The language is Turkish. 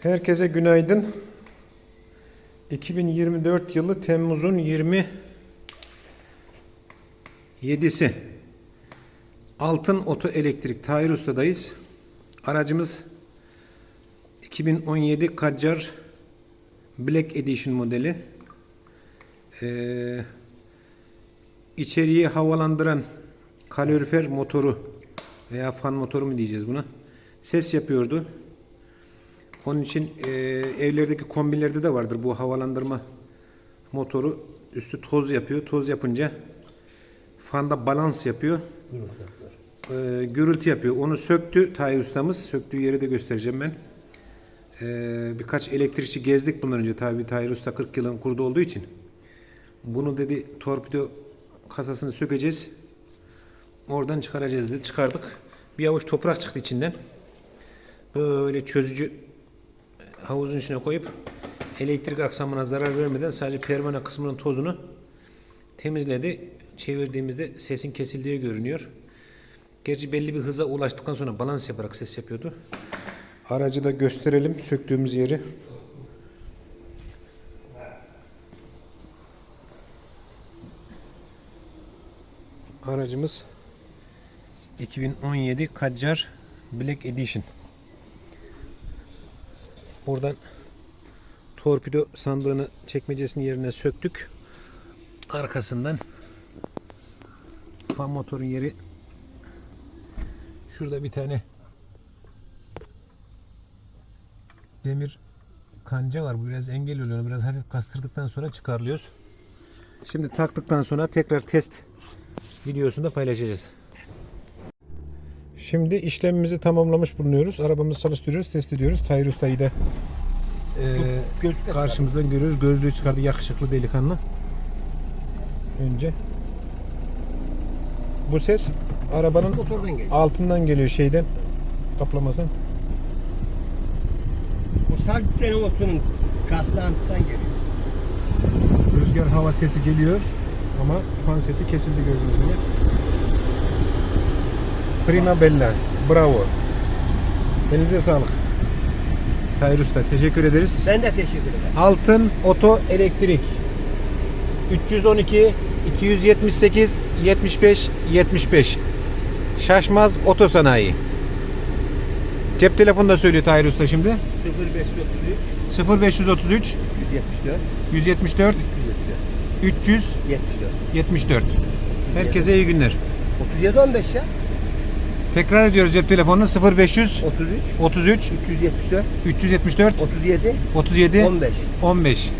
Herkese günaydın. 2024 yılı Temmuz'un 27'si. Altın Oto Elektrik Tahir Usta'dayız. Aracımız 2017 Kadjar Black Edition modeli. Ee, içeriği havalandıran kalorifer motoru veya fan motoru mu diyeceğiz buna. Ses yapıyordu. Onun için e, evlerdeki kombinlerde de vardır bu havalandırma motoru. Üstü toz yapıyor. Toz yapınca fanda balans yapıyor. E, gürültü yapıyor. Onu söktü Tahir ustamız. Söktüğü yeri de göstereceğim ben. E, birkaç elektrikçi gezdik bundan önce. Tabi Tahir usta 40 yılın kurdu olduğu için. Bunu dedi torpido kasasını sökeceğiz. Oradan çıkaracağız dedi. Çıkardık. Bir avuç toprak çıktı içinden. Böyle çözücü havuzun içine koyup elektrik aksamına zarar vermeden sadece pervane kısmının tozunu temizledi. Çevirdiğimizde sesin kesildiği görünüyor. Gerçi belli bir hıza ulaştıktan sonra balans yaparak ses yapıyordu. Aracı da gösterelim söktüğümüz yeri. Aracımız 2017 Kadjar Black Edition. Buradan torpido sandığını çekmecesinin yerine söktük. Arkasından fan motorun yeri şurada bir tane demir kanca var. Bu biraz engel oluyor. Biraz hafif kastırdıktan sonra çıkarılıyoruz. Şimdi taktıktan sonra tekrar test videosunda paylaşacağız. Şimdi işlemimizi tamamlamış bulunuyoruz. Arabamızı çalıştırıyoruz, test ediyoruz. Tahir Usta'yı da eee, Gözlük karşımızdan görüyoruz. Gözlüğü çıkardı yakışıklı delikanlı. Önce. Bu ses arabanın Motordan geliyor. altından geliyor şeyden kaplamasın. Bu sarp telefonun kaslantıdan geliyor. Rüzgar hava sesi geliyor ama fan sesi kesildi gördüğünüz gibi. Prima Bella. Bravo. Elinize sağlık. Tahir Usta teşekkür ederiz. Ben de teşekkür ederim. Altın Oto Elektrik 312 278 75 75 Şaşmaz Oto Sanayi Cep telefonu da söylüyor Tahir Usta şimdi 0533 0533 174 174 374 374 74 Herkese iyi günler. 37 15 ya. Tekrar ediyoruz cep telefonunu. 0500 33 33 374 374 37 37 15 15